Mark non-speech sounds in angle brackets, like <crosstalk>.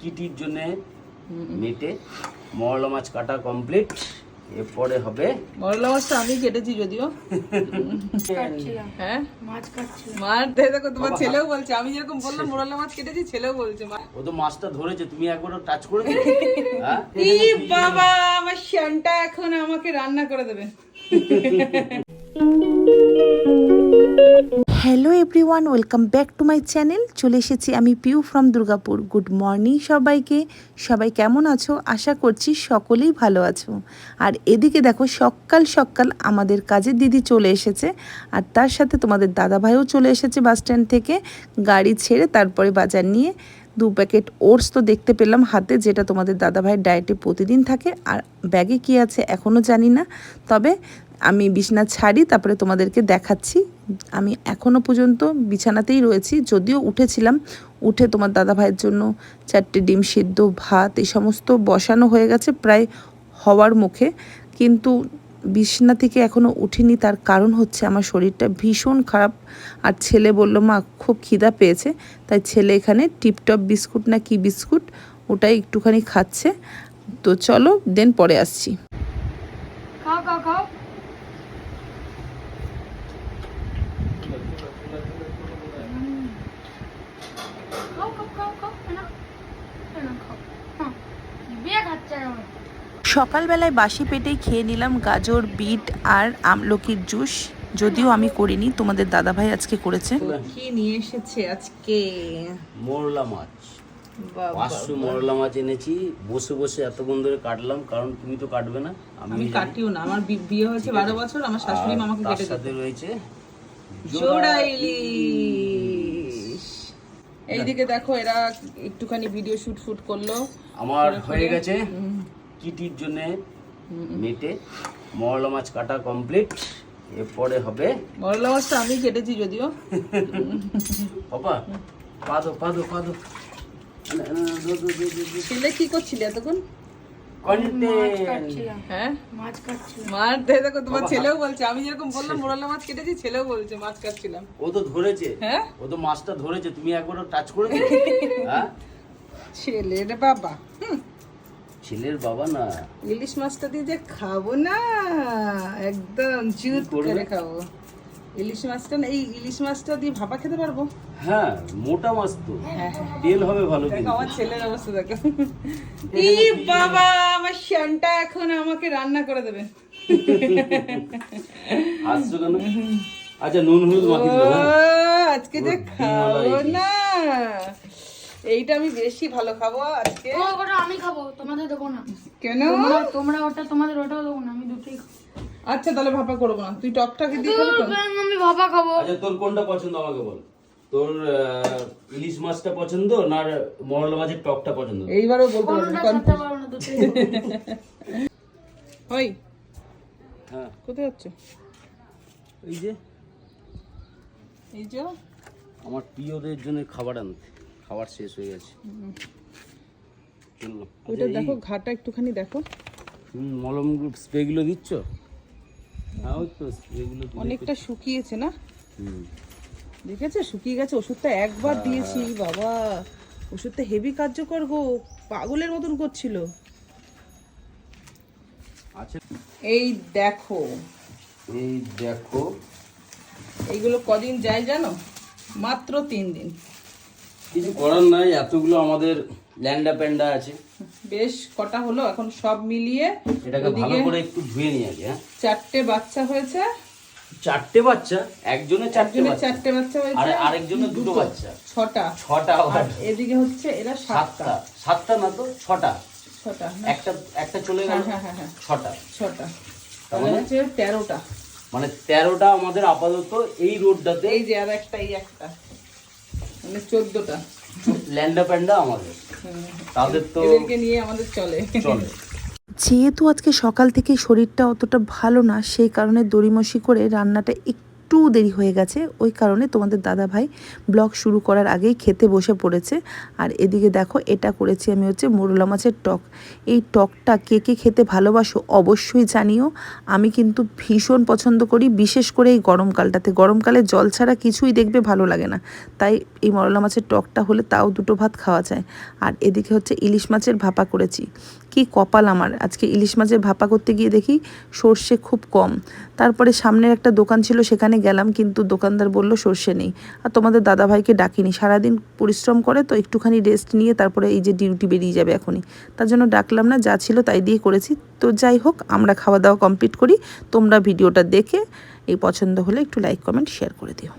কিটির জন্য মেটে মরলা মাছ কাটা কমপ্লিট। এরপরে হবে মরলা মাছটা আমি কেটেছি যদিও। হ্যাঁ? মাছ মার দেখো দেখো তোমার ছেলেও বলছে আমি যেরকম বললাম মোরলা মাছ কেটেছি ছেলেও বলছে মা। ও তো মাছটা ধরেছে তুমি একবারও টাচ করে দিলে? <laughs> হ্যাঁ? ই বাবা আমার শানটা এখন আমাকে রান্না করে দেবে। <laughs> Hello everyone, welcome back to my channel. চলে এসেছি আমি Piu from Durgapur. Good morning সবাইকে। সবাই কেমন আছো? আশা করছি সকলেই ভালো আছো। আর এদিকে দেখো, সকাল সকাল আমাদের কাজের দিদি চলে এসেছে। আর তার সাথে তোমাদের দাদাভাইও চলে এসেছে বাস স্ট্যান্ড থেকে গাড়ি ছেড়ে তারপরে বাজার নিয়ে। দু প্যাকেট ওটস তো দেখতে পেলাম হাতে, যেটা তোমাদের দাদাভাইয়ের ডায়েটে প্রতিদিন থাকে। আর ব্যাগে কি আছে এখনও জানি না। তবে আমি বিছানা ছাড়ি, তারপরে তোমাদেরকে দেখাচ্ছি আমি এখনও পর্যন্ত বিছানাতেই রয়েছি, যদিও উঠেছিলাম। উঠে তোমার দাদা ভাইয়ের জন্য চারটে ডিম সিদ্ধ, ভাত এই সমস্ত বসানো হয়ে গেছে প্রায় হওয়ার মুখে। কিন্তু বিছানা থেকে এখনও উঠিনি, তার কারণ হচ্ছে আমার শরীরটা ভীষণ খারাপ। আর ছেলে বলল, মা, খুব খিদা পেয়েছে, তাই ছেলে এখানে টিপটপ বিস্কুট না কি বিস্কুট, ওটাই একটুখানি খাচ্ছে। তো চলো, দেন পরে আসছি খাও খাও খাও খাও খাও খাও খাও না না খাও হ্যাঁ বিয়ে খাচ্ছে আমার সকালবেলায় বাসি পেটেই খেয়ে নিলাম গাজর বিট আর আমলকির জুস। যদিও আমি করিনি তোমাদের দাদাভাই আজকে করেছে। কি নিয়ে এসেছে আজকে? মোরলা মাছ। পাঁচশো মোরলা মাছ এনেছি। বসে বসে এতক্ষণ ধরে কাটলাম কারণ তুমি তো কাটবে না। আমি কাটিও না। আমার বি- বিয়ে হয়েছে বারো বছর আমার শাশুড়ি মামাকে কেটে সাথে রয়েছে জোড়া ইলিশ। এইদিকে দেখো এরা একটুখানি ভিডিও শুট ফুট করল। আমার হয়ে গেছে। কিটির জন্য মেটে মরলা মাছ কাটা কমপ্লিট। এরপরে হবে মরলা মাছটা আমি কেটেছি যদিও। বাবা পাদো পাদো পাদো। ছেলে কি করছিলি এতক্ষণ? হ্যাঁ? মাছ কাটছিলাম দেখো দেখো তোমার ছেলেও বলছে আমি যেরকম বললাম মোরলা মাছ কেটেছি ছেলেও বলছে মাছ কাটছিলাম। ও তো ধরেছে। হ্যাঁ? ও তো মাছটা ধরেছে তুমি একবারও টাচ হ্যাঁ? ছেলের বাবা হুম, ছেলের বাবা না। ইলিশ মাছটা দিয়ে যে খাব না একদম জুত করে খাব। ইলিশ মাছটা না এই ইলিশ মাছটা দিয়ে ভাপা খেতে পারব? হ্যাঁ মোটা মাছ তো। হ্যাঁ হ্যাঁ। তেল হবে ভালো কিন্তু। আমার ছেলের অবস্থা দেখো। ই বাবা আমার শানটা এখন আমাকে রান্না করে দেবে। হাসছো কেন? আচ্ছা নুন হলুদ মাখি ও দিল হ্যাঁ। আজকে যে খাব না। এইটা আমি বেশি ভালো খাব আজকে। ও ওটা আমি খাব তোমাদের দেবো না। কেন? তোমরা তোমরা ওটা তোমাদের ওটাও দেবো না আমি দুটোই আচ্ছা তাহলে ভাপা করব না। তুই টকটাকে দিয়ে খাবি তো? আমি ভাপা খাব। আচ্ছা তোর কোনটা পছন্দ আমাকে বল? তোর ইলিশ মাছটা পছন্দ না মরলা মাছের টকটা পছন্দ? এইবারও বলতে পারব খেতে না দুটোই ওই। হ্যাঁ। কোথায় যাচ্ছ? এই যে। এই যে। আমার প্রিয়দের জন্য খাবার আনতে। খাবার শেষ হয়ে গেছে। চলল ওইটা দেখো ঘাটা একটুখানি দেখো। হুম মলম স্প্রেগুলো দিচ্ছ? হ্যাঁ ওই তো স্প্রেগুলো অনেকটা শুকিয়েছে না? হুম। দেখেছ? শুকিয়ে গেছে ওষুধটা একবার দিয়েছি বাবা। ওষুধটা হেভি কার্যকর গো পাগলের মতন করছিল। আচ্ছা। এই দেখো। এই দেখো। এইগুলো কদিন যায় জানো? মাত্র তিন দিন। কিছু করার নাই এতগুলো আমাদের ল্যান্ডা প্যান্ডা আছে। বেশ কটা হলো এখন সব মিলিয়ে এটাকে ভালো করে একটু ধুয়ে নিয়ে আগে হ্যাঁ। চারটে বাচ্চা হয়েছে। চারটে বাচ্চা? একজনের চারটে বাচ্চা। চারটে বাচ্চা আর হয়েছে আরেকজনের দুটো বাচ্চা। ছটা। ছটা আর এদিকে হচ্ছে এরা সাতটা। সাতটা। না তো ছটা। ছটা একটা একটা চলে গেল? হ্যাঁ হ্যাঁ হ্যাঁ। ছটা। ছটা। তাহলে হচ্ছে তেরোটা। মানে তেরোটা আমাদের আপাতত এই রোডটাতে এই যে আর একটা এই একটা। মানে চোদ্দটা। ল্যান্ডা প্যান্ডা আমাদের। তাদের তো এদেরকে নিয়ে আমাদের চলে। চলে। যেহেতু আজকে সকাল থেকে শরীরটা অতটা ভালো না সেই কারণে দড়িমসি করে রান্নাটা একটু একটু দেরি হয়ে গেছে, ওই কারণে তোমাদের দাদা ভাই ব্লগ শুরু করার আগেই খেতে বসে পড়েছে। আর এদিকে দেখো, এটা করেছি আমি হচ্ছে মোরলা মাছের টক। এই টকটা কে কে খেতে ভালোবাসো অবশ্যই জানিও। আমি কিন্তু ভীষণ পছন্দ করি, বিশেষ করে এই গরমকালটাতে গরমকালে জল ছাড়া কিছুই দেখবে ভালো লাগে না। তাই এই মরলা মাছের টকটা হলে তাও দুটো ভাত খাওয়া যায়। আর এদিকে হচ্ছে ইলিশ মাছের ভাপা করেছি। কি কপাল আমার? আজকে ইলিশ মাছের ভাপা করতে গিয়ে দেখি সর্ষে খুব কম। তারপরে সামনের একটা দোকান ছিল, সেখানে গেলাম, কিন্তু দোকানদার বলল, সর্ষে নেই। আর তোমাদের দাদাভাইকে ডাকিনি। সারাদিন পরিশ্রম করে তো একটুখানি রেস্ট নিয়ে তারপরে এই যে ডিউটি বেরিয়ে যাবে এখনই। তার জন্য ডাকলাম না, যা ছিল তাই দিয়ে করেছি। তো যাই হোক, আমরা খাওয়া দাওয়া কমপ্লিট করি। তোমরা ভিডিওটা দেখে, এই পছন্দ হলে একটু লাইক কমেন্ট শেয়ার করে দিও।